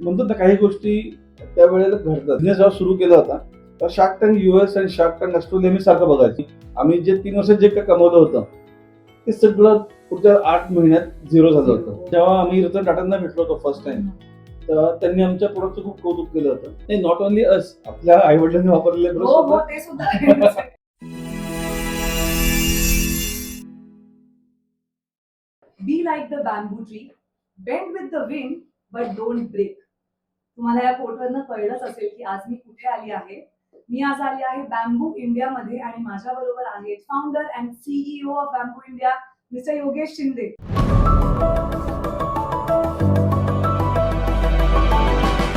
म्हणतो ना काही गोष्टी त्यावेळेला घडतात. जेव्हा सुरू केला होता तर शार्क टँक युएस आणि शार्क टँक ऑस्ट्रेलिया मी सारखं बघायची. आम्ही जे तीन वर्षात जे काय कमवलं होतं ते सगळं पुढच्या आठ महिन्यात झिरो झालं होतं. जेव्हा आम्ही रतन टाटांना भेटलो होतो फर्स्ट टाइम तर त्यांनी आमच्या प्रोडक्टचं खूप कौतुक केलं होतं. नाही नॉट ओनली अस आपल्या आई वडिलांनी वापरलेले हो हो ते सुद्धा be like the bamboo tree bend with तुम्हाला या कोटवरनं कळलंच असेल की आज मी कुठे आली आहे. मी आज आली आहे बॅम्बू इंडियामध्ये आणि माझ्या बरोबर आहेत founder and CEO of bamboo India mister Yogesh Shinde.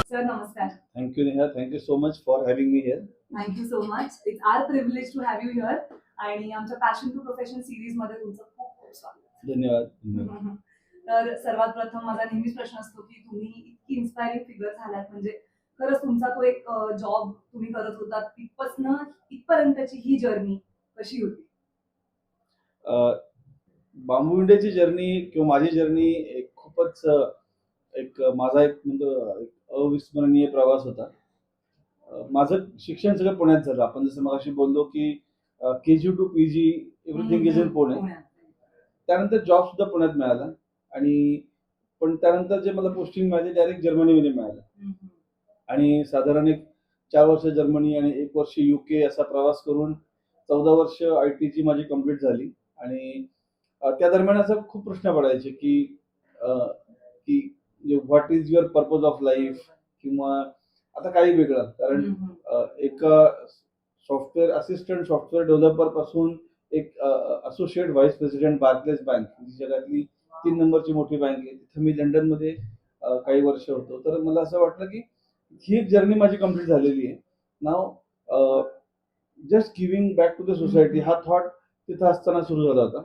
Sir नमस्कार. Thank you Neha thank you so much for having me here thank you so much it's our privilege to have you here आणि आमच्या passion to profession सिरीजमध्ये तुमचं खूप खूप स्वागत. धन्यवाद. तर सर्वात प्रथम माझा नेहमीच प्रश्न असतो की तुम्ही इतकी इन्स्पायरिंग फिगर झालात. म्हणजे खरंच तुमचा तो एक जॉब तुम्ही करत होता तिथपासनं इथपर्यंतची ही जर्नी कशी होती? बांबू इंडियाची जर्नी किंवा माझी जर्नी एक खूपच एक माझा एक म्हणतो एक अविस्मरणीय प्रवास होता. माझं शिक्षण सगळं पुण्यात झालं. आपण जसं मगाशी बोललो की K G to P G everything is in Pune. त्यानंतर जॉब सुद्धा पुण्यात मिळाला. आणि पण त्यानंतर जे मला पोस्टिंग मिळाली डायरेक्ट जर्मनीमध्ये मिळालं. आणि साधारण एक चार वर्ष जर्मनी आणि एक वर्ष युके असा प्रवास करून चौदा वर्ष आय टीची माझी कंप्लीट झाली. आणि त्या दरम्यान असं खूप प्रश्न पडायचे की की what is your purpose of life किंवा आता काही वेगळं. कारण एका सॉफ्टवेअर असिस्टंट सॉफ्टवेअर डेव्हलपरपासून एक associate vice president Barclays bank जी जगातली तीन नंबरची मोठी बँक आहे. तिथे मी लंडनमध्ये काही वर्ष होतो. तर मला असं वाटलं की ही जर्नी माझी कंप्लीट झालेली आहे. Now just giving back to the society हा थॉट तिथं असताना सुरू झाला होता.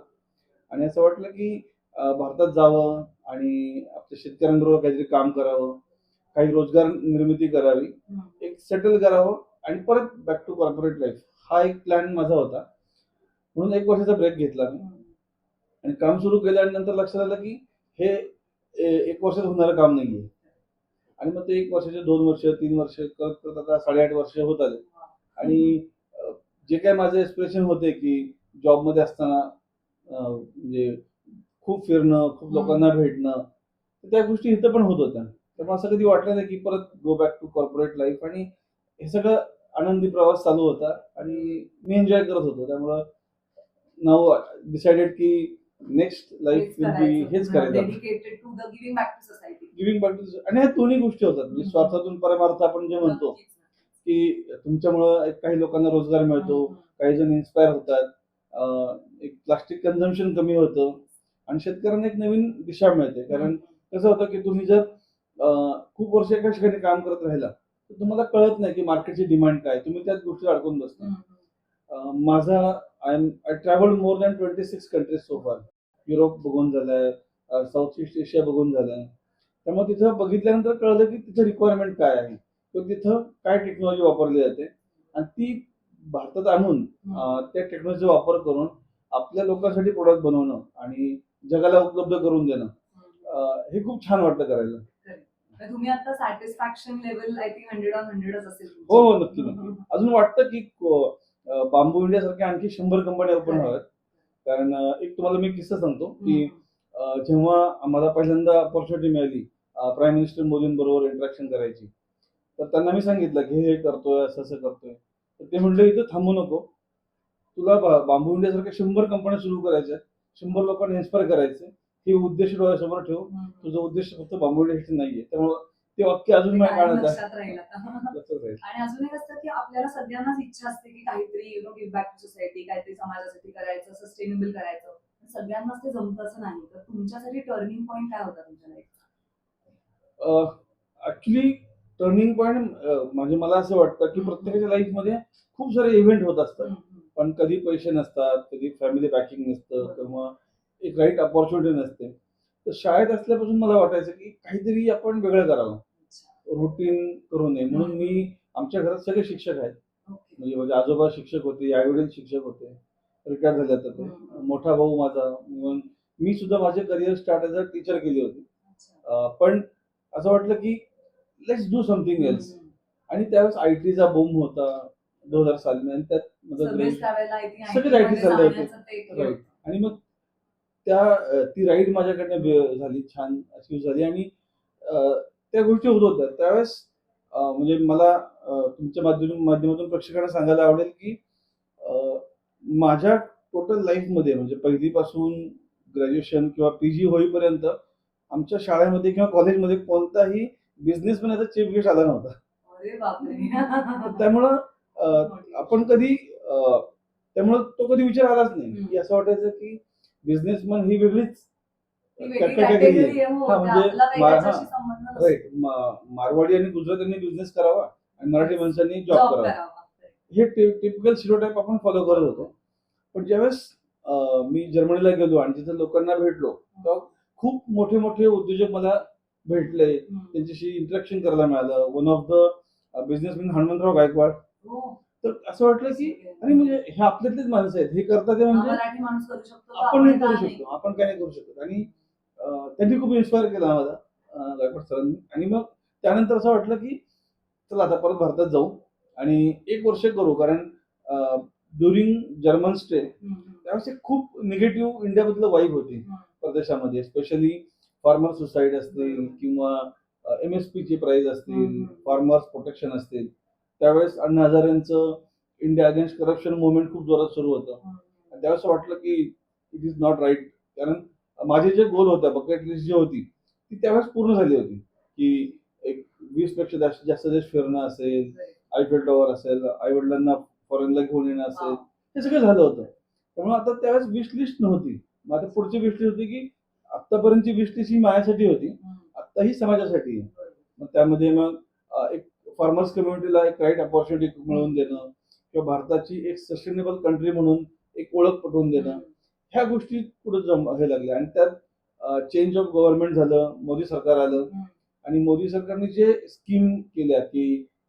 आणि असं वाटलं की भारतात जावं आणि आपल्या शेतकऱ्यांबरोबर काहीतरी काम करावं काही रोजगार निर्मिती करावी. एक सेटल करावं आणि परत बॅक टू कॉर्पोरेट लाईफ हा एक प्लॅन माझा होता. म्हणून एक वर्षाचा ब्रेक घेतला मी. आणि काम सुरू केलं आणि नंतर लक्षात आलं की हे एक वर्षात होणारं काम नाहीये आणि मग ते एक वर्षाचे दोन वर्ष तीन वर्ष करत करत आता साडेआठ वर्ष होत आले. आणि जे काय माझे एक्सप्रेशन होते की जॉबमध्ये असताना म्हणजे खूप फिरणं खूप लोकांना भेटणं त्या गोष्टी इथं पण होत होत्या. त्यामुळे असं कधी वाटलं नाही की परत go back to corporate life आणि हे सगळं आनंदी प्रवास चालू होता आणि मी एन्जॉय करत होतो. त्यामुळं नाव डिसाइडेड की नेक्स्ट लाईफ विल बी हेच करायचं. Dedicated to the giving back to society back to आणि ह्या दोन्ही गोष्टी होतात. म्हणजे स्वार्थातून परमार्थ आपण जे म्हणतो की तुमच्यामुळं काही लोकांना रोजगार मिळतो काही जण इन्स्पायर होतात. एक प्लास्टिक कन्झम्पशन कमी होतं. आणि शेतकऱ्यांना एक नवीन दिशा मिळते. कारण कसं होतं की तुम्ही जर खूप वर्ष एका ठिकाणी काम करत राहिला तर तुम्हाला कळत नाही की मार्केटची डिमांड काय. तुम्ही त्याच गोष्टी अडकून बसता. माझा I am I travel more than twenty six countries so far Europe बघून झालंय साऊथ ईस्ट एशिया बघून झालंय. त्यामुळे तिथं बघितल्यानंतर कळलं की तिथं रिक्वायरमेंट काय आहे. किंवा तिथं काय टेक्नॉलॉजी वापरली जाते. आणि ती भारतात आणून त्या टेक्नॉलॉजीचा वापर करून आपल्या लोकांसाठी प्रोडक्ट बनवणं आणि जगाला उपलब्ध करून देणं हे खूप छान वाटतं करायला. तर तुम्ही आता satisfaction level I think hundred on हंड्रेडच असेल. हो हो नक्की नक्की. अजून वाटतं की बांबू इंडिया सारख्या आणखी शंभर कंपन्या ओपन व्हाव्यात कारण एक तुम्हाला मी किस्सा सांगतो की जेव्हा मला पहिल्यांदा ऑपॉर्च्युनिटी मिळाली प्राईम मिनिस्टर मोदींबरोबर इंटरॅक्शन करायची तर त्यांना मी सांगितलं की हे करतोय असं असं करतोय. तर ते म्हणले इथं थांबू नको. तुला बांबू इंडियासारख्या शंभर कंपन्या सुरू करायच्या शंभर लोकांना इन्स्पायर करायचे हे उद्देश डोळ्यासमोर ठेव. तुझा उद्देश फक्त बांबू इंडियासाठी नाहीये. त्यामुळे ते वाक्य अजून लक्षात राहील आता. आणि अजून एक असतं की आपल्याला सगळ्यांनाच इच्छा असते की काहीतरी you know give back to society काहीतरी समाजासाठी करायचं सस्टेनेबल करायचं. सगळ्यांनाच ते जमतं असं नाही. तर तुमच्यासाठी टर्निंग पॉईंट काय होता तुमच्या लाईफ ऍक्च्युली टर्निंग पॉईंट म्हणजे मला असं वाटतं की. प्रत्येकाच्या लाईफमध्ये खूप सारे इव्हेंट होत असतात. पण कधी पैसे नसतात कधी फॅमिली बॅकिंग नसतं. किंवा एक राईट अपॉर्च्युनिटी नसते. तर शाळेत असल्यापासून मला वाटायचं की काहीतरी आपण वेगळं करावं. रुटीन करू नये. म्हणून मी आमच्या घरात सगळे शिक्षक आहेत. म्हणजे माझे आजोबा शिक्षक होते आई वडील शिक्षक होते रिटायर झाले आता ते. मोठा भाऊ माझा. म्हणून मी सुद्धा माझे career start as a teacher केली होती. पण असं वाटलं की लेट्स डू समथिंग एल्स आणि त्यावेळेस आय टीचा बोम होता दोन हजार साली आणि त्यात सगळेच IT मध्ये चालले होते. होतं. आणि मग त्या ती राईड माझ्याकडनं झाली छान अचीव झाली. आणि त्या गोष्टी होत होत्या. त्यावेळेस म्हणजे मला तुमच्या माध्यम माध्यमातून प्रेक्षकांना सांगायला आवडेल की माझ्या टोटल लाईफमध्ये म्हणजे पहिलीपासून ग्रॅज्युएशन किंवा पी जी होईपर्यंत आमच्या शाळेमध्ये किंवा कॉलेजमध्ये कोणताही बिझनेसमॅन याचा चीफ गेस्ट आला नव्हता. त्यामुळं आपण कधी त्यामुळं तो कधी विचार आलाच नाही. की असं वाटायचं की बिझनेसमॅन ही वेगळीच आहे. हो, हा, म्हणजे हा. राईट. मारवाडी आणि गुजरात्यांनी बिझनेस करावा आणि मराठी माणसांनी जॉब करावा. हे टिपिकल सिरोटाईप आपण फॉलो करत होतो. पण ज्यावेळेस मी जर्मनीला गेलो आणि तिथं लोकांना भेटलो तेव्हा खूप मोठे मोठे उद्योजक मला भेटले. त्यांच्याशी इंटरॅक्शन करायला मिळालं. One of the businessman Hanumantrao Gaikwad. हो. तर असं वाटलं की अरे म्हणजे हे आपल्यातलेच माणसं आहेत. हे करतात ते हा, म्हणजे आपण नाही का करू? शकतो. आपण काय नाही करू शकत. आणि त्यांनी खूप इन्स्पायर केलं अं, गायकवाड सरांनी. आणि मग त्यानंतर असं वाटलं की चला आता परत भारतात जाऊ आणि एक वर्ष करू. कारण ड्युरिंग जर्मन स्टे. त्यावेळेस एक खूप निगेटिव्ह इंडियाबद्दल वाईब होती. प्रदेशामध्ये. स्पेशली फार्मर सुसाईड असतील किंवा एम एस ची प्राइस असतील. फार्मर्स प्रोटेक्शन असतील. त्यावेळेस अण्णा हजारेंचं इंडिया अगेन्स्ट करप्शन मुवमेंट खूप जोरात सुरू होतं. त्यावेळेस वाटलं की इट इज नॉट राईट कारण माझे जे गोल होता बकेट लिस्ट जी होती ती त्यावेळेस पूर्ण झाली होती की एक वीसपेक्षा जास्त जास्त देश फिरणं असेल आयफेल टॉवर असेल आई वडिलांना फॉरेनला घेऊन येणं असेल. हे सगळं झालं होतं त्यामुळे आता त्यावेळेस विश लिस्ट नव्हती मग आता पुढची विश लिस्ट होती की आतापर्यंतची विश लिस्ट ही माझ्यासाठी होती. आता ही समाजासाठी. मग त्यामध्ये मग एक फार्मर्स कम्युनिटीला एक राईट अपॉर्च्युनिटी मिळवून देणं किंवा भारताची एक सस्टेनेबल कंट्री म्हणून एक ओळख पटवून देणं. ह्या गोष्टी पुढे जम हे लागल्या आणि त्यात चेंज ऑफ गव्हर्नमेंट झालं मोदी सरकार आलं. आणि मोदी सरकारने जे स्कीम केल्या की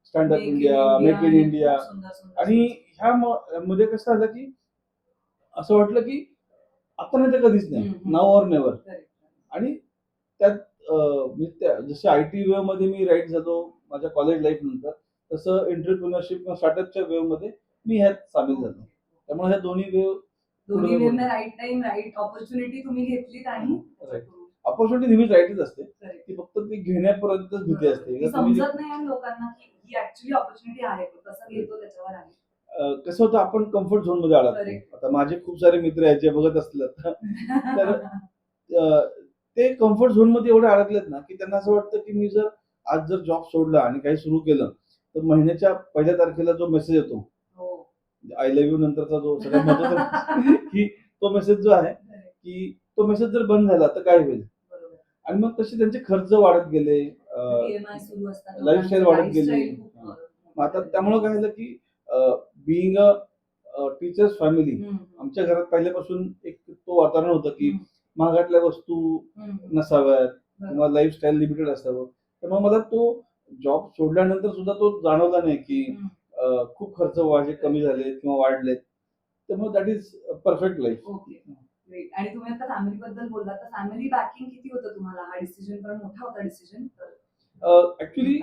stand up Make in India make in India आणि. ह्या मध्ये कसं झालं की असं वाटलं की आता नाही तर कधीच नाही. Now or never. आणि त्यात जसे आय टी वेवमध्ये मी राईट झालो माझ्या कॉलेज लाईफ नंतर तसं एंटरप्रिनरशिप किंवा स्टार्टअपच्या वेवमध्ये मी ह्यात सामील झालो त्यामुळे ह्या दोन्ही वेव दोन्ही. वेळेला राईट टाइम राईट ऑपॉर्च्युनिटी तुम्ही घेतलीत आणि Right. अपॉर्च्युनिटी नेहमीच राईटच असते. ती फक्त ती घेण्यापर्यंतच भीती असते तुम्ही समजत नाही आणि लोकांना की ही ऍक्च्युली ऑपॉर्च्युनिटी आहे कसं घेतो त्याच्यावर आहे कसं होतं आपण कम्फर्ट झोनमध्ये. अडकतो आता माझे खूप सारे मित्र आहेत जे बघत असतात तर ते कम्फर्ट झोनमध्ये एवढे अडकलेत ना की त्यांना असं वाटतं की मी जर आज जर जॉब सोडला आणि काही सुरू केलं तर महिन्याच्या पहिल्या तारखेला जो मेसेज येतो आय लव्ह यू नंतरचा जो सगळ्यात महत्त्वाचा की तो मेसेज जो आहे. की तो मेसेज जर बंद झाला तर काय होईल आणि मग तसे त्यांचे खर्च वाढत गेले lifestyle लोकांचं वाढत गेली. आता त्यामुळं काय झालं की बिईंग अ टीचर्स फॅमिली आमच्या घरात पहिल्यापासून एक तो वातावरण होतं की महागातल्या वस्तू. नसाव्यात. किंवा लाईफस्टाईल लिमिटेड असावं त्यामुळे मला तो जॉब सोडल्यानंतर सुद्धा तो जाणवला नाही की खूप खर्च माझे कमी झालेत किंवा वाढलेत त्यामुळे दॅट इज परफेक्ट लाईफ. आणि तुम्ही आता फॅमिली बद्दल बोलला तर फॅमिली बॅकिंग किती होतं तुम्हाला? हा डिसिजन पण मोठा होता डिसिजन ऍक्च्युली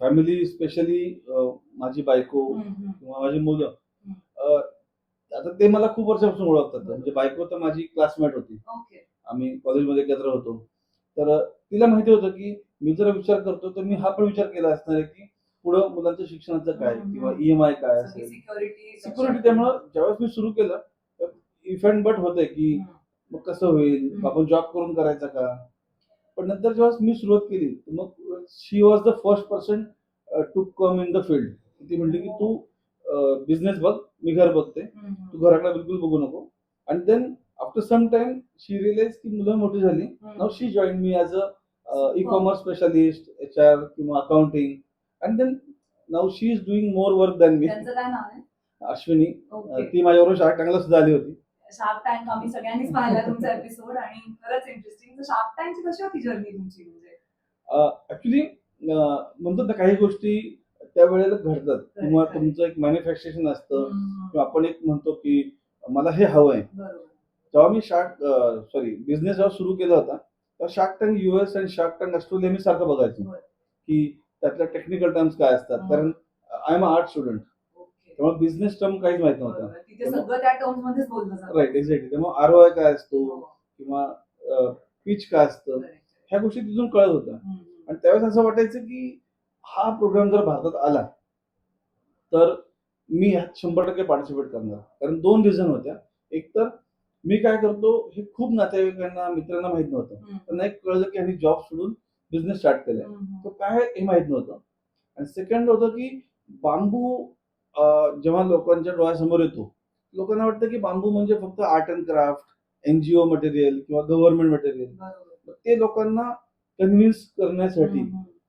फॅमिली स्पेशली माझी बायको किंवा माझी मुलं. आता ते मला खूप वर्षापासून ओळखतात. म्हणजे बायको तर माझी क्लासमेट होती. आम्ही कॉलेजमध्ये एकत्र होतो. तर तिला माहिती होतं की मी जर विचार करतो तर मी हा पण विचार केला असणार आहे की पुढं मुलांचं शिक्षणाचं काय? किंवा. ईएमआय काय असेल? सिक्युरिटी सिक्युरिटी त्यामुळं ज्यावेळेस मी सुरू केलं इफ अँड बट होते की मग कसं होईल. आपण जॉब करून करायचा का? पण नंतर जेव्हा मी सुरुवात केली तर मग she was the first person to come in the field ती म्हणली की तू बिझनेस बघ मी घर बघते. तू घराकडे बिलकुल बघू नको. आणि then after some time she realize की मुलं मोठी झाली. Now she join me as a e commerce specialist H R किंवा accounting and then now she is doing more work than me त्यांचं काय नाव आहे? अश्विनी. ती माझ्याबरोबर शाळा टांगला सुद्धा आली होती. शार्क टँक आम्ही सगळ्यांनीच पाहिला तुमचा एपिसोड आणि खरंच इंटरेस्टिंग शार्क टँकची कशी होती जर्नी तुमची म्हणजे? ऍक्च्युली म्हणतात ना काही गोष्टी त्यावेळेला घडतात. किंवा correct. तुमचं एक मॅन्युफॅक्चरेशन असतं. किंवा आपण एक म्हणतो की मला हे हवं आहे बरोबर. जेव्हा मी शार्ट सॉरी बिझनेस जेव्हा सुरू केला होता तर शार्क टँक युएस आणि शार्क टँक ऑस्ट्रेलिया मी सारखं बघायचो. बरं. की त्यातल्या टेक्निकल टर्म्स काय असतात? हं. कारण आय एम आर्ट स्टुडंट त्यामुळे बिझनेस टर्म काहीच माहीत नव्हतं. राईट एक्झॅक्टली त्यामुळे आर आय काय असतो? हो. किंवा पिच काय असतं. ह्या गोष्टी तिथून कळत होत्या. आणि त्यावेळेस असं वाटायचं की हा प्रोग्राम जर भारतात आला तर मी ह्यात शंभर टक्के पार्टिसिपेट करणार. कारण दोन रिझन होत्या. एक तर मी काय करतो हे खूप नातेवाईकांना मित्रांना माहीत नव्हतं. त्यांना एक कळलं की यांनी जॉब सोडून बिझनेस स्टार्ट केलाय. तो काय हे माहीत नव्हतं आणि सेकंड होतं की बांबू जेव्हा लोकांच्या डोळ्यासमोर येतो लोकांना वाटतं की बांबू म्हणजे फक्त art and craft NGO material किंवा गव्हर्नमेंट मटेरियल. ते लोकांना कन्व्हिन्स करण्यासाठी.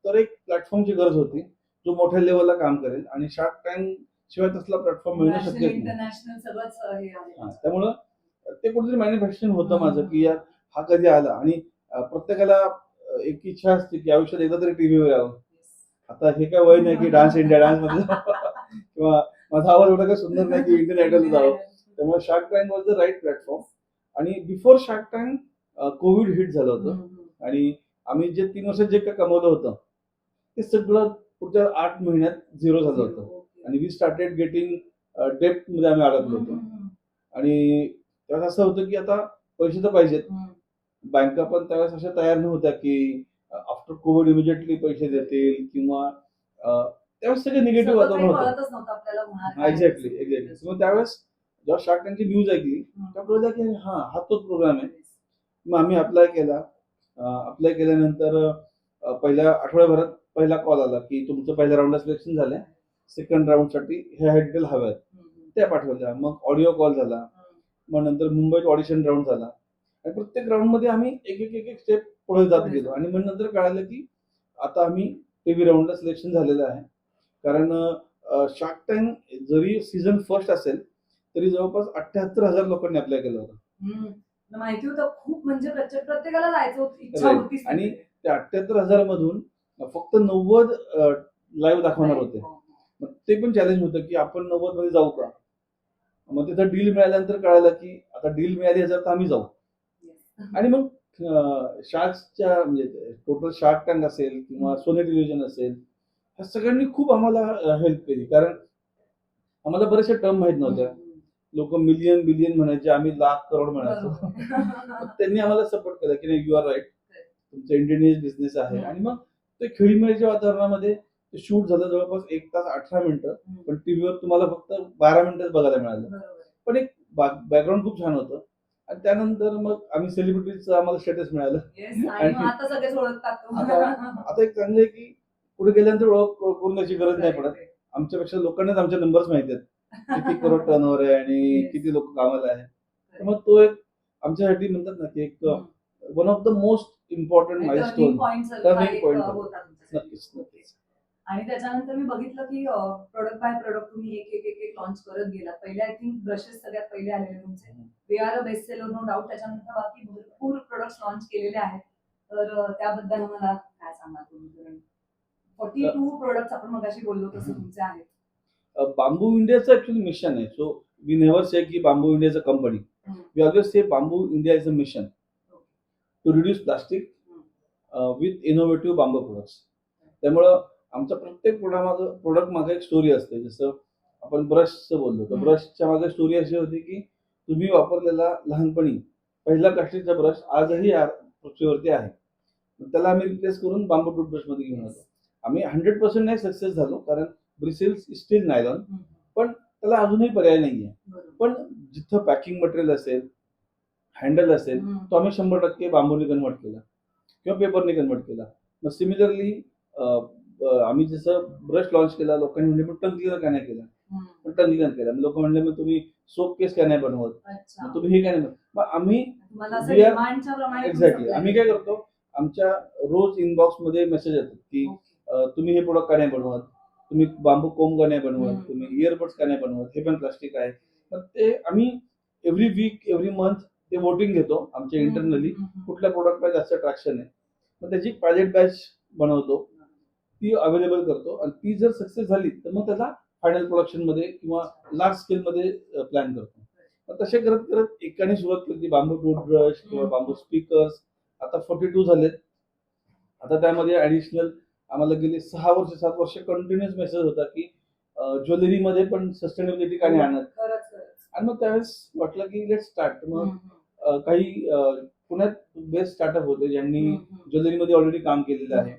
तर एक प्लॅटफॉर्मची गरज होती जो मोठ्या लेवलला काम करेल आणि शार्क टँक शिवाय तसला प्लॅटफॉर्म मिळणं नाही हे हा, त्यामुळं ते कुठेतरी मॅन्युफॅक्चरिंग होतं. माझं की यार हा कधी आला आणि प्रत्येकाला एक इच्छा असते की आयुष्यात एकदा तरी टीव्हीवर यावं आता हे काय वय नाही की डान्स इंडिया डान्समध्ये. किंवा माझा आवाज एवढा काही सुंदर नाही की इंडियन आयडल जावं त्यामुळे shark tank was the right platform आणि before shark tank covid hit झालं होतं. आणि आम्ही जे तीन वर्षात जे काय कमवलं होतं ते सगळं पुढच्या आठ महिन्यात झिरो झालं होतं. आणि वी स्टार्टेड गेटिंग डेप्टमध्ये आम्ही अडकलो होतो. आणि त्यावेळेस असं होतं की आता पैसे तर पाहिजेत. बँका पण त्यावेळेस अशा तयार नव्हत्या की आफ्टर कोविड इमिजिएटली पैसे देतील किंवा त्यावेळेस सगळं निगेटिव्ह वातावरण होतं. एक्झॅक्टली एक्झॅक्टली मग त्यावेळेस जेव्हा शार्क टँकची न्यूज ऐकली. तेव्हा की हा हा तोच प्रोग्राम आहे. मग आम्ही अप्लाय केला. अप्लाय केल्यानंतर पहिल्या आठवड्याभरात पहिला कॉल आला की तुमचं पहिल्या राऊंडला सिलेक्शन झालंय. सेकंड राऊंडसाठी ह्या ह्या डिटेल हव्यात. त्या पाठवल्या. मग ऑडिओ कॉल झाला. मग नंतर मुंबईत ऑडिशन राऊंड झाला. आणि प्रत्येक राऊंडमध्ये आम्ही एक एक एक एक स्टेप पुढे जात गेलो. आणि मग नंतर कळालं की आता आम्ही टीव्ही राऊंडला सिलेक्शन झालेलं आहे. कारण शार्क टँक जरी सीझन फर्स्ट असेल तरी जवळपास अठ्ठ्याहत्तर हजार लोकांनी अप्लाय केलं होतं. माहिती होतं खूप म्हणजे प्रत्येक- प्रत्येकाला जायचं होतं आणि त्या अठ्ठ्याहत्तर हजार मधून फक्त नव्वद लाईव्ह दाखवणार होते. मग ते पण चॅलेंज होतं की आपण नव्वदमध्ये जाऊ का? मग तिथं डील मिळाल्यानंतर कळालं की आता डील मिळाली जर तर आम्ही जाऊ. आणि मग शार्कच्या म्हणजे टोटल शार्क टँक असेल किंवा सोने टेलिव्हिजन असेल ह्या सगळ्यांनी खूप आम्हाला हेल्प केली. कारण आम्हाला बरेचसे टर्म माहीत नव्हत्या. लोक मिलियन बिलियन म्हणायचे आम्ही लाख करोड म्हणायचो. त्यांनी आम्हाला सपोर्ट केला की नाही यू आर राईट तुमचं इंडियन बिझनेस आहे. आणि मग ते खेळीमेळीच्या वातावरणामध्ये शूट झालं जवळपास एक तास अठरा मिनिटं. पण टीव्हीवर तुम्हाला फक्त बारा मिनिटच बघायला मिळालं. पण एक बॅकग्राऊंड खूप छान होतं. आणि त्यानंतर मग आम्ही सेलिब्रिटीचं आम्हाला स्टेटस मिळालं Yes. आणि मग आता सगळेच ओळखतात आता तुम्हाला. आता एक चांगलं आहे की पुढे गेल्यानंतर ओळख करून याची गरज नाही पडत आमच्यापेक्षा लोकांनाच आमचे नंबर्स माहिती आहेत किती करोड टर्नओव्हर आहे आणि Yes. किती लोक कामाला आहे तर मग तो एक आमच्यासाठी म्हणतात ना की एक one of the most important आणि माइल turning स्टोन point सारखा Turning एक, point. अ, होता तुमच्यासाठी. नक्कीच नक्कीच आणि त्याच्यानंतर मी बघितलं की प्रोडक्ट बाय प्रोडक्ट तुम्ही एक एक एक एक लॉन्च करत गेला पहिले आय थिंक ब्रशेस सगळ्यात पहिले आलेले तुमचे. We are a best seller no doubt त्याच्यानंतर बाकी भरपूर प्रोडक्ट्स लॉन्च केलेले आहेत. तर त्याबद्दल मला काय सांगाल तुम्ही? फोर्टी टू प्रोडक्ट्स आपण मगाशी बोललो तसं तुमचे आहेत. बांबू इंडियाचं ऍक्च्युअली मिशन आहे. सो वी नेव्हर से की Bamboo India is a company. We always say Bamboo India is a mission to reduce plastic with innovative bamboo products त्यामुळं आमचा प्रत्येक प्रोडक्ट प्रोडक्ट मागे एक स्टोरी असते जसं आपण ब्रशचं बोललो तर. ब्रशच्या मागे स्टोरी अशी होती की तुम्ही वापरलेला लहानपणी पहिला प्लास्टिकचा ब्रश आजही पृथ्वीवरती आहे त्याला आम्ही रिप्लेस करून बांबू टूथब्रशमध्ये घेऊन आलो आम्ही हंड्रेड पर्सेंट नाही सक्सेस झालो कारण ब्रिसेल्स स्टील नायलॉन हम्म. त्याला अजूनही पर्याय नाहीये बरोबर. पण जिथं पॅकिंग मटेरियल असेल हँडल असेल. तो आम्ही शंभर टक्के बांबूने कन्वर्ट केला किंवा पेपरने कन्वर्ट केला मग सिमिलरली आम्ही जसं ब्रश लॉन्च केला लोकांनी म्हणले मग टंग क्लिनर का नाही केला. पण टंग क्लिनर केला. लोक म्हणले मग तुम्ही सोप केस का नाही बनवत? मग तुम्ही हे काय नाही बनवत? मग आम्ही एक्झॅक्टली आम्ही काय करतो आमच्या रोज इनबॉक्समध्ये मेसेज येतात की तुम्ही हे प्रोडक्ट का नाही बनवत? तुम्ही बांबू कोंब का नाही बनवत. तुम्ही इयरबड्स का नाही बनवत? हे पण प्लास्टिक आहे. पण ते आम्ही एव्हरी वीक एव्हरी मंथ ते वोटिंग घेतो आमच्या इंटरनली कुठल्या प्रोडक्टला जास्त ट्रॅक्शन आहे. मग त्याची पायलट बॅच बनवतो. ती अवेलेबल करतो. आणि ती जर सक्सेस झाली तर मग त्याला फायनल प्रोडक्शनमध्ये किंवा लार्ज स्केल मध्ये प्लॅन करतो. तसे करत करत एकाने सुरुवात केली बांबू टूथब्रश किंवा. बांबू स्पीकर्स आता फोर्टी टू झालेत. आता त्यामध्ये ऍडिशनल आम्हाला गेली सहा वर्ष सात वर्ष कंटिन्युअस मेसेज होता की ज्वेलरीमध्ये पण सस्टेनेबिलिटी का नाही आणत? आणि मग त्यावेळेस वाटलं की लेट स्टार्ट मग काही पुण्यात बेस्ट स्टार्टअप होते ज्यांनी. ज्वेलरीमध्ये ऑलरेडी काम केलेलं आहे.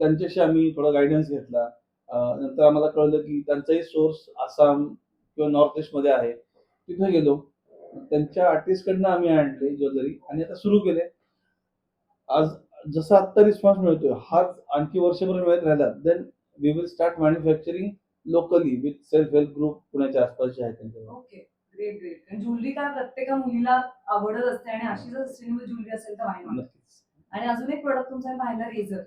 त्यांच्याशी आम्ही थोडा गायडन्स घेतला. नंतर आम्हाला कळलं की त्यांचाही सोर्स आसाम किंवा नॉर्थ ईस्टमध्ये आहे. तिथे गेलो. त्यांच्या आर्टिस्ट कडनं आम्ही आणले ज्वेलरी आणि आता सुरू केले. आज जसा आत्ता रिस्पॉन्स मिळतोय हाच आणखी वर्षभर मिळत राहिला. Then we will start manufacturing locally with self help group पुण्याच्या आसपास जे आहेत त्यांच्यावर ओके ग्रेट ग्रेट ज्वेलरी काय प्रत्येका मुलीला आवडत असते आणि अशी जर सस्टेनेबल ज्वेलरी असेल तर आणि अजून एक प्रोडक्ट तुमचा पाहिला रेझर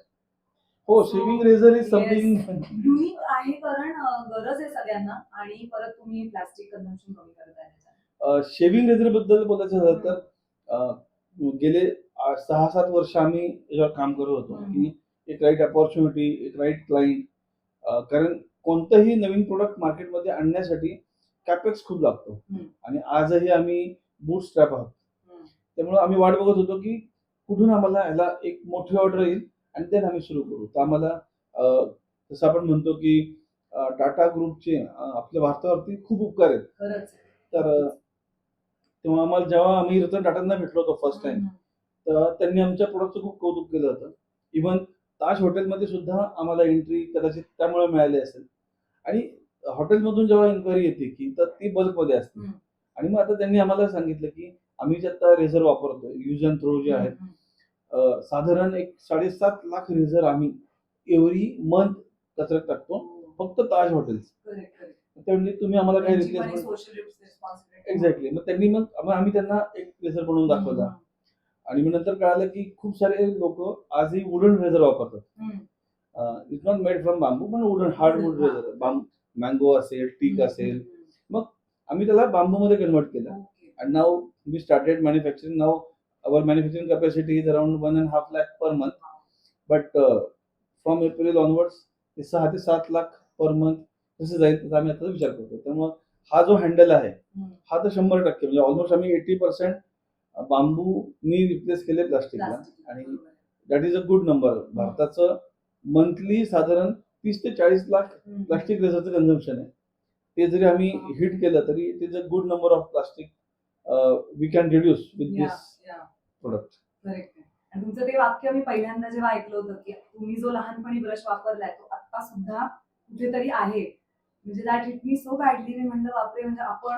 हो shaving razor is something unique आहे कारण गरज आहे सगळ्यांना आणि परत तुम्ही प्लास्टिक कन्झम्पशन कमी. शेविंग रेझरबद्दल बोलायचं झालं तर गेले सहा सात वर्ष आम्ही याच्यावर काम करत होतो. की एक राईट अपॉर्च्युनिटी एक राईट क्लाइंट कारण कोणतंही नवीन प्रोडक्ट मार्केटमध्ये आणण्यासाठी कॅपेक्स खूप लागतो. आणि आजही आम्ही बूट स्ट्रॅप आहोत. त्यामुळे आम्ही वाट बघत होतो की कुठून आम्हाला याला एक मोठी ऑर्डर येईल आणि देन आम्ही सुरू करू. तर आम्हाला जसं आपण म्हणतो की टाटा ग्रुपचे आपल्या भारतावरती खूप उपकार आहेत. तर तेव्हा आम्हाला जेव्हा आम्ही रतन टाटांना भेटलो होतो फर्स्ट टाइम. तर त्यांनी आमच्या प्रोडक्टचं खूप कौतुक केलं होतं. इवन ताज हॉटेलमध्ये सुद्धा आम्हाला एंट्री कदाचित त्यामुळे मिळाली असेल. आणि हॉटेलमधून जेव्हा इन्क्वायरी येते की तर ती बल्कमध्ये असते. आणि मग आता त्यांनी आम्हाला सांगितलं की आम्ही जे आता रेझर वापरतोय यूज अँड थ्रो जे आहेत साधारण एक साडेसात लाख रेझर आम्ही एव्हरी मंथ कचऱ्यात टाकतो फक्त ताज हॉटेल्स. त्यामुळे तुम्ही आम्हाला काही रिप्लेसमेंट. एक्झॅक्टली मग त्यांनी मग मग आम्ही त्यांना एक रेझर बनवून दाखवला. आणि मग नंतर कळालं की खूप सारे लोक आजही वुडन रेझर वापरतात. It's not made from bamboo पण wooden hard wood Wooden, razor बांब mango असेल टीक. असेल हम्म. आम्ही त्याला बांबूमध्ये कन्वर्ट केलं and now we started manufacturing now our manufacturing capacity is around one and a half lakh per month but uh, from april onwards ते सहा ते सात लाख पर मंथ कसं जाईल त्याचा आम्ही आता विचार करतो त्यामुळं हा जो हँडल आहे. हा तर शंभर टक्के म्हणजे ऑलमोस्ट आम्ही एटी पर्सेंट बांबूनी रिप्लेस केले प्लास्टिकला. आणि. That is a good number भारताचं मंथली साधारण तीस ते चाळीस लाख. प्लास्टिक रेझरचं कन्झम्पन आहे ते जरी आम्ही हिट केलं तरी it is a good number of plastic we can reduce with this. Product. आणि तुमचं ते वाक्य मी पहिल्यांदा जेव्हा ऐकलं होतं की तुम्ही जो लहानपणी ब्रश वापरलाय तो आता सुद्धा कुठेतरी आहे. म्हणजे that hit me so badly मी म्हणलं बापरे म्हणजे आपण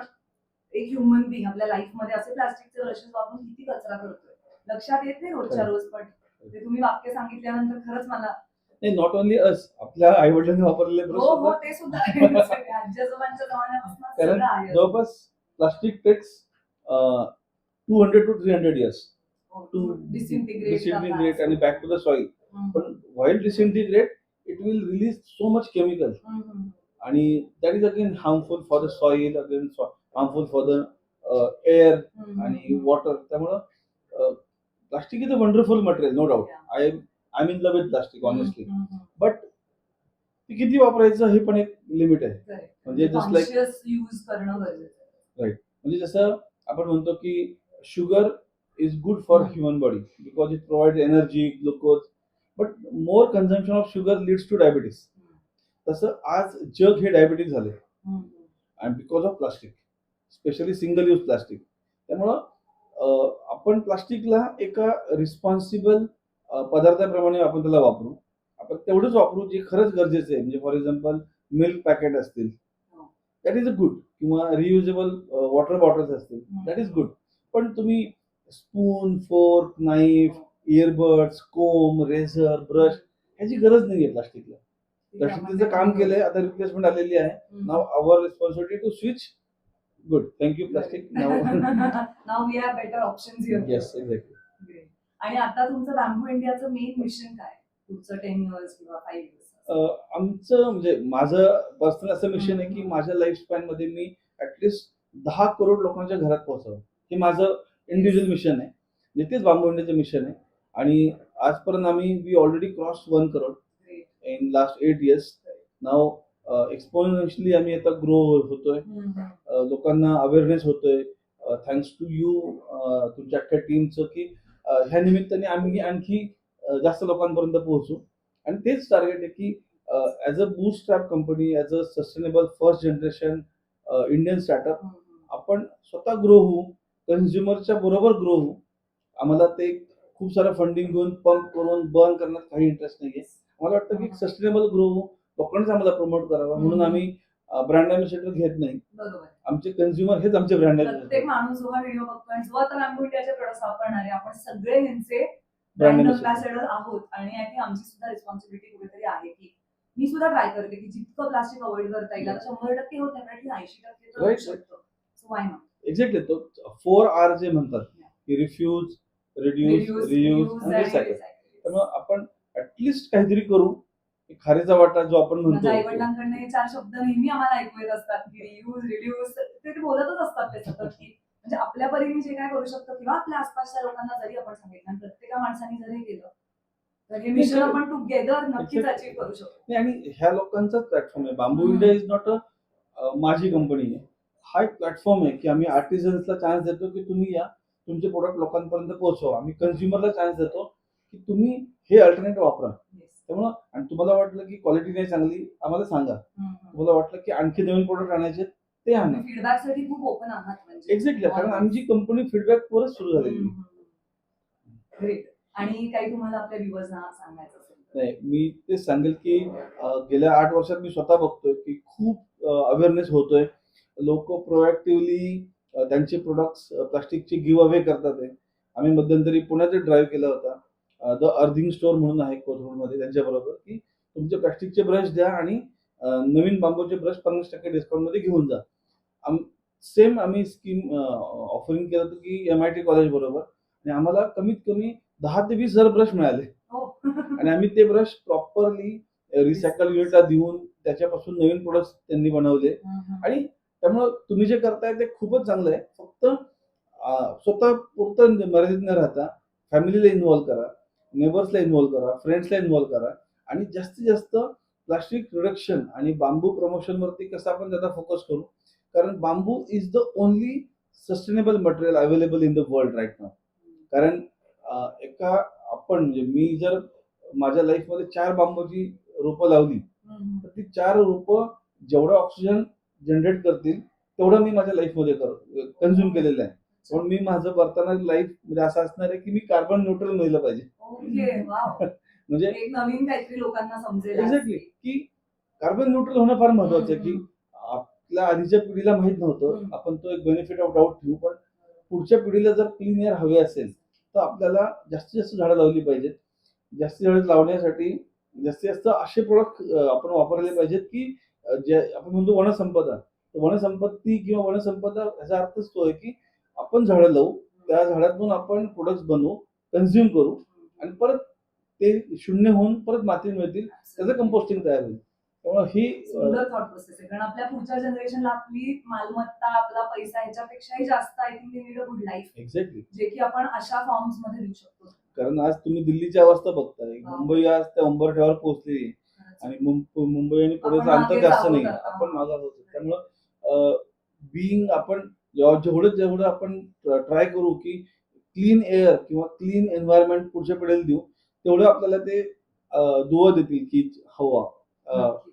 एक ह्युमन बिंग आपल्या लाईफमध्ये असे प्लास्टिकचे ब्रशेस वापरून किती कचरा करतोय. लक्षात येत नाही रोजच्या. रोज पण ते तुम्ही वाक्य सांगितल्यानंतर खरंच मला नाही नॉट ओनली अस आपल्या आई वडिलांनी वापरलेले ब्रश हो हो ते सुद्धा आजी आजोबांच्या जमान्यापासून जवळपास plastic takes two hundred to three hundred years to disintegrate disintegrate आणि बॅक टू द सॉइल पण while disintegrate it will release so much chemical आणि that is again harmful for the soil again harmful for the air आणि water त्यामुळं plastic is a wonderful material no doubt I I mean love with plastic honestly but ते किती वापरायचं हे पण एक limit आहे. म्हणजे करणं गरजेचं आहे. म्हणजे जसं आपण म्हणतो की sugar is good for hmm. Human body because it provide energy glucose but more consumption of sugar leads to diabetes तसं आज जग हे डायबिटीस झाले. And because of plastic specially single use plastic त्यामुळं आपण प्लास्टिकला एका रिस्पॉन्सिबल पदार्थाप्रमाणे आपण त्याला वापरू. आपण तेवढंच वापरू जे खरंच गरजेचं आहे. म्हणजे फॉर एक्झाम्पल मिल्क पॅकेट असतील. हो. दॅट इज अ गुड किंवा रियुजेबल वॉटर बॉटल्स असतील. दॅट इज गुड पण तुम्ही spoon fork knife earbuds comb razor brush ह्याची गरज नाही आहे प्लास्टिकला प्लास्टिकचं काम केलंय आता रिप्लेसमेंट आलेली आहे. Now our responsibility to switch good thank you plastic now we have better options here yes exactly आणि आता तुमचं बॅम्बू इंडियाचं मेन मिशन काय? पुढचं टेन इयर्स किंवा फाईव्ह इयर्स आमचं म्हणजे माझं पर्सनल असं मिशन आहे की माझ्या लाईफ स्पॅनमध्ये मी ऍटलिस्ट दहा करोड लोकांच्या घरात पोहोचावं. हे माझं इंडिव्हिज्युअल मिशन आहे. म्हणजे तेच बांबू इंडियाचं मिशन आहे. आणि आजपर्यंत आम्ही we already cross one crore in last eight years now exponentially आम्ही आता ग्रो होतोय. लोकांना अवेअरनेस होतोय. थँक्स टू यू तुमच्या अख्ख्या टीमचं की ह्या निमित्ताने आम्ही आणखी जास्त लोकांपर्यंत पोहोचू. आणि तेच टार्गेट आहे की as a boost strap company as a sustainable first generation Indian startup आपण स्वतः ग्रो होऊ. कन्झ्युमरच्या बरोबर ग्रो होऊ. आम्हाला ते खूप सारं फंडिंग घेऊन पंप करून बर्न करण्यात काही इंटरेस्ट नाहीये. मला वाटतं की सस्टेनेबल ग्रो लोकांनीच आम्हाला प्रमोट करावा. म्हणून आम्ही ब्रँड अँबॅसेडर घेत नाही. बरोबर. आमचे कन्झ्युमर हेच आमचे ब्रँड प्रत्येक माणूस हा व्हिडिओ बघतो आणि जो प्रोडक्ट वापरणार आहे आपण सगळे ह्यांचे Brand ब्रँड. अम्बॅसेडर आहोत. आणि आय थिंक आमची सुद्धा रिस्पॉन्सिबिलिटी कुठेतरी आहे की मी सुद्धा ट्राय करते की जितकं प्लास्टिक अवॉइड करता येईल शंभर टक्के होत नाही ऐंशी टक्के सो वाय नॉट एक्झॅक्टली तो फोर आर जे म्हणतात की रिफ्यूज रिड्यूस रियूज आणि रिसायकल त्यामुळे आपण ऍटलिस्ट काहीतरी करू. खारीचा वाटा जो आपण म्हणतो. वडिलांकडनं हे चार शब्द नेहमी आम्हाला ऐकू येत असतात की रियूज रिड्यूस ते बोलतच असतात ते सतत की म्हणजे आपल्या परीने जे काय करू शकतो किंवा आपल्या आसपासच्या लोकांना जरी आपण सांगितलं आणि प्रत्येका माणसाने जर हे केलं तर हे मिशन आपण टुगेदर नक्कीच. अचीव्ह करू शकतो. आणि ह्या लोकांचाच प्लॅटफॉर्म आहे. Bamboo. India is not a माझी कंपनी आहे. हा एक प्लॅटफॉर्म आहे की आम्ही आर्टिझन्सला चान्स देतो की तुम्ही या तुमचे प्रोडक्ट लोकांपर्यंत पोहोचवा. आम्ही कन्झ्युमरला चान्स देतो की तुम्ही हे अल्टरनेटिव्ह वापरा. त्यामुळं आणि तुम्हाला वाटलं की क्वालिटी नाही चांगली आम्हाला सांगा. तुम्हाला वाटलं की आणखी नवीन प्रोडक्ट आणायचे ते आणा. तुम्ही फीडबॅकसाठी खूप ओपन आहात म्हणजे. एक्झॅक्टली कारण आमची कंपनी फीडबॅक वरच सुरू झालेली ग्रेट आणि काही तुम्हाला आपल्या व्ह्युअर्सना सांगायचं? नाही मी तेच सांगेल की गेल्या आठ वर्षात मी स्वतः बघतोय की खूप अवेअरनेस होतोय. लोक प्रोएक्टिव्हली त्यांचे प्रोडक्ट्स प्लास्टिकचे गिव्ह अवे करतात आहे आम्ही मध्यंतरी पुण्यात ड्राईव्ह केला होता. द अर्थिंग स्टोअर म्हणून आहे कोथरूडमध्ये त्यांच्याबरोबर की तुमचे प्लास्टिकचे ब्रश द्या आणि नवीन बांबूचे ब्रश पन्नास टक्के डिस्काउंटमध्ये घेऊन जा. सेम आम्ही स्कीम ऑफरिंग केलं होतं की एम आय टी कॉलेज बरोबर. आणि आम्हाला कमीत कमी दहा ते वीस हजार ब्रश मिळाले. हो. आणि आम्ही ते ब्रश प्रॉपरली रिसायकल युनिटला देऊन त्याच्यापासून नवीन प्रोडक्ट त्यांनी बनवले. आणि त्यामुळं तुम्ही जे करताय ते खूपच चांगलं आहे. फक्त स्वतः पुरतं मर्यादित न राहता फॅमिलीला इन्व्हॉल्व करा नेबर्सला इन्व्हॉल्व करा फ्रेंड्सला इन्व्हॉल्व करा आणि जास्तीत जास्त प्लास्टिक रिडक्शन आणि बांबू प्रमोशन वरती कसं आपण त्याचा फोकस करू? कारण bamboo is the only sustainable material available in the world right now कारण एका आपण म्हणजे मी जर माझ्या लाईफमध्ये चार बांबूची रोपं लावली. तर ती चार रोपं जेवढं ऑक्सिजन जनरेट करतील तेवढं मी माझ्या लाईफमध्ये कन्झ्युम केलेलं आहे. म्हणून मी माझं वर्तना लाईफ म्हणजे असं असणार आहे की मी कार्बन न्यूट्रल मिळलं पाहिजे. Okay wow. म्हणजे एक नवीन काहीतरी लोकांना समजेल एक्झॅक्टली की कार्बन न्यूट्रल होणं फार महत्वाचं आहे की आपल्या आधीच्या पिढीला माहीत नव्हतं. आपण तो एक बेनिफिट ऑफ डाऊट ठेवू पण पुढच्या पिढीला जर क्लीन एअर हवे असेल तर आपल्याला जास्तीत जास्त झाडं लावली पाहिजेत. जास्तीत झाडं लावण्यासाठी जास्तीत जास्त असे प्रोडक्ट आपण वापरले पाहिजेत की जे आपण म्हणतो वनसंपदा तर वनसंपत्ती किंवा वनसंपदा याचा अर्थच तो आहे की आपण झाडं लावू त्या झाडातून आपण प्रोडक्ट बनवू कन्झ्युम करू आणि परत ते शून्य होऊन परत माती मिळतील त्याचं कंपोस्टिंग तयार होईल. त्यामुळे ही सुंदर थॉट प्रोसेस आहे. कारण आपल्या पुढच्या जनरेशनला आपली मालमत्ता आपला पैसा ह्याच्यापेक्षाही जास्त I think need a good life exactly जे की आपण अशा फॉर्म्समध्ये देऊ शकतो. कारण आज तुम्ही दिल्लीची अवस्था बघताय. मुंबई आज त्या उंबरठ्यावर पोहोचलेली आहे. आणि मुंबई आणि आपण अंतर जास्त नाही. आपण मागे आहोत त्यामुळं बिईंग आपण जेवढं जेवढं आपण ट्राय करू की क्लीन एअर किंवा क्लीन एन्व्हायरमेंट पुढच्या पिढीला देऊ तेवढं आपल्याला ते दुवा देतील की हवा.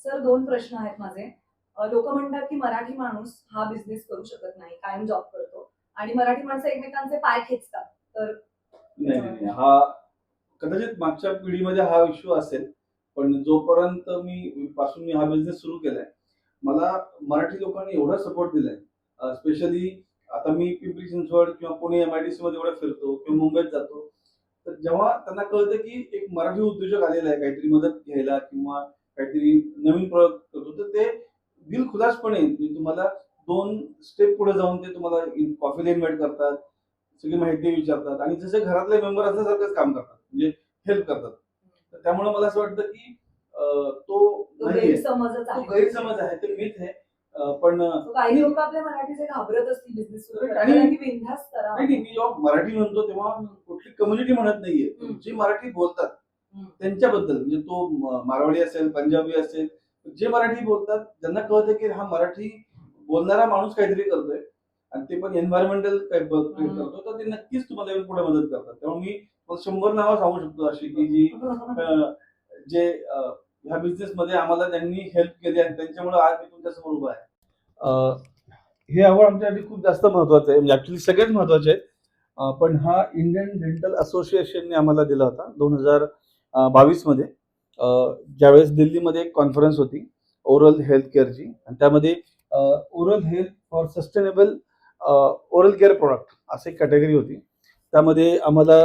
सर दोन प्रश्न आहेत माझे. लोक म्हणतात की मराठी माणूस हा बिझनेस करू शकत नाही कायम जॉब करतो. आणि मराठी माणसं एकमेकांचे पाय खेचतात तर नाही नाही, नाही. हा कदाचित मागच्या पिढीमध्ये हा इश्यू असेल पण जोपर्यंत मी पासून मी हा बिझनेस सुरू केलाय मला मराठी लोकांनी एवढा सपोर्ट दिलाय स्पेशली आता मी पिंपरी चिंचवड किंवा Pune M I D C मध्ये एवढा फिरतो किंवा मुंबईत जातो तर जेव्हा त्यांना कळतं की एक मराठी उद्योजक आलेला आहे काहीतरी मदत घ्यायला किंवा काहीतरी नवीन प्रयोग करतो तर ते दिल खुलासपणे म्हणजे तुम्हाला दोन स्टेप पुढे जाऊन ते तुम्हाला कॉफीला इन्व्हाइट करतात सगळी माहिती विचारतात आणि जसे घरातले मेंबर असल्यासारखंच काम करतात म्हणजे हेल्प करतात. तर त्यामुळे मला असं वाटतं की तो गैरसमज आहे ते मीच आहे. पण काही लोक आपल्या मराठीचे घाबरत असतील बिझनेस आणि- मी जेव्हा मराठी म्हणतो तेव्हा कुठली कम्युनिटी म्हणत नाहीये. जी मराठी बोलतात. त्यांच्याबद्दल म्हणजे तो मारवाडी असेल पंजाबी असेल जे मराठी बोलतात ज्यांना कळतं की हा मराठी बोलणारा माणूस काहीतरी करतोय आणि ते पण एन्व्हायरमेंटल. करतो तर ते नक्कीच तुम्हाला येऊन पुढे मदत करतात. त्यामुळे मी शंभर नावं सांगू शकतो अशी की जी जे ह्या बिझनेस मध्ये आम्हाला त्यांनी हेल्प केली आणि त्यांच्यामुळे आज मी तुमच्यासमोर उभा आहे. अं, हे आवड आमच्यासाठी खूप जास्त महत्वाचं आहे. म्हणजे ऍक्च्युली सगळ्यात महत्त्वाचे आहेत. पण हा इंडियन डेंटल असोसिएशनने आम्हाला दिला होता दोन हजार बावीसमध्ये ज्यावेळेस दिल्लीमध्ये एक कॉन्फरन्स होती ओरल हेल्थ केअरची आणि त्यामध्ये oral health for sustainable oral care product अशी कॅटेगरी होती. त्यामध्ये आम्हाला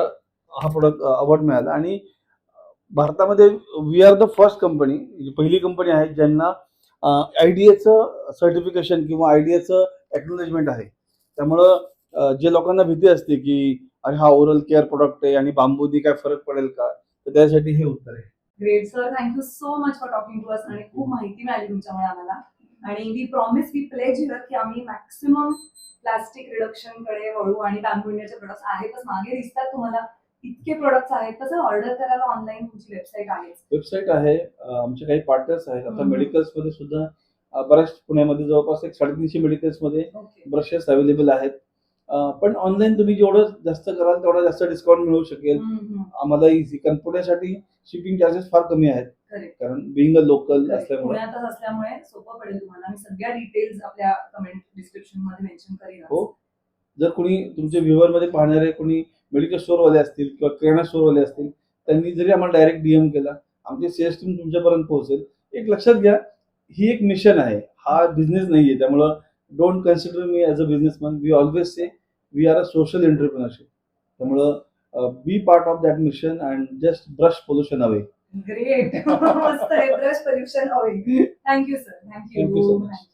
हा प्रोडक्ट अवॉर्ड मिळाला. आणि भारतामध्ये we are the first company पहिली कंपनी आहे ज्यांना आय डी एचं सर्टिफिकेशन किंवा आय डी एचं एक्नॉलेजमेंट आहे. त्यामुळं जे लोकांना भीती असते की अरे हा ओरल केअर प्रोडक्ट आहे आणि बांबूनी काय फरक पडेल का? तर त्यासाठी हे उत्तर आहे. Great sir thank you so much for talking to us आणि खूप माहिती मिळाली तुमच्यामुळे आम्हाला. आणि we promise we pledge here की आम्ही मॅक्सिमम प्लास्टिक रिडक्शनकडे वळू आणि बॅम्बू इंडियाचे प्रोडक्ट्स आहेतच. मागे दिसतात तुम्हाला इतके प्रोडक्ट्स आहेत. तसं ऑर्डर करायला ऑनलाईन तुमची वेबसाईट आहे वेबसाईट आहे आमचे काही पार्टनर्स आहेत. आता. मेडिकल्समध्ये सुद्धा बऱ्याच पुण्यामध्ये जवळपास एक साडेतीनशे मेडिकल्समध्ये ब्रशेस अवेलेबल आहेत. पण ऑनलाईन तुम्ही जेवढं जास्त कराल तेवढा जास्त डिस्काउंट मिळू शकेल. आम्हाला इझी कारण पुण्यासाठी शिपिंग चार्जेस फार कमी आहेत. कारण बिंग अ लोकल असल्यामुळे. पुण्यातच असल्यामुळे सोपं पडेल तुम्हाला. मी सगळ्या डिटेल्स आपल्या कमेंट डिस्क्रिप्शनमध्ये मेन्शन करीन हो. जर कोणी तुमचे व्ह्युअरमध्ये पाहणारे कोणी मेडिकल स्टोअरवाले असतील किंवा किराणा स्टोअरवाले असतील त्यांनी जरी आम्हाला डायरेक्ट डीएम केला आमची सेल्स टीम तुमच्यापर्यंत पोहोचेल. एक लक्षात घ्या ही एक मिशन आहे. हा बिझनेस नाहीये. त्यामुळं don't consider me as a businessman we always say we are a social entrepreneurship त्यामुळं Be part of that mission and just brush pollution away great मस्त आहे brush pollution away thank you sir Thank you so thank you much.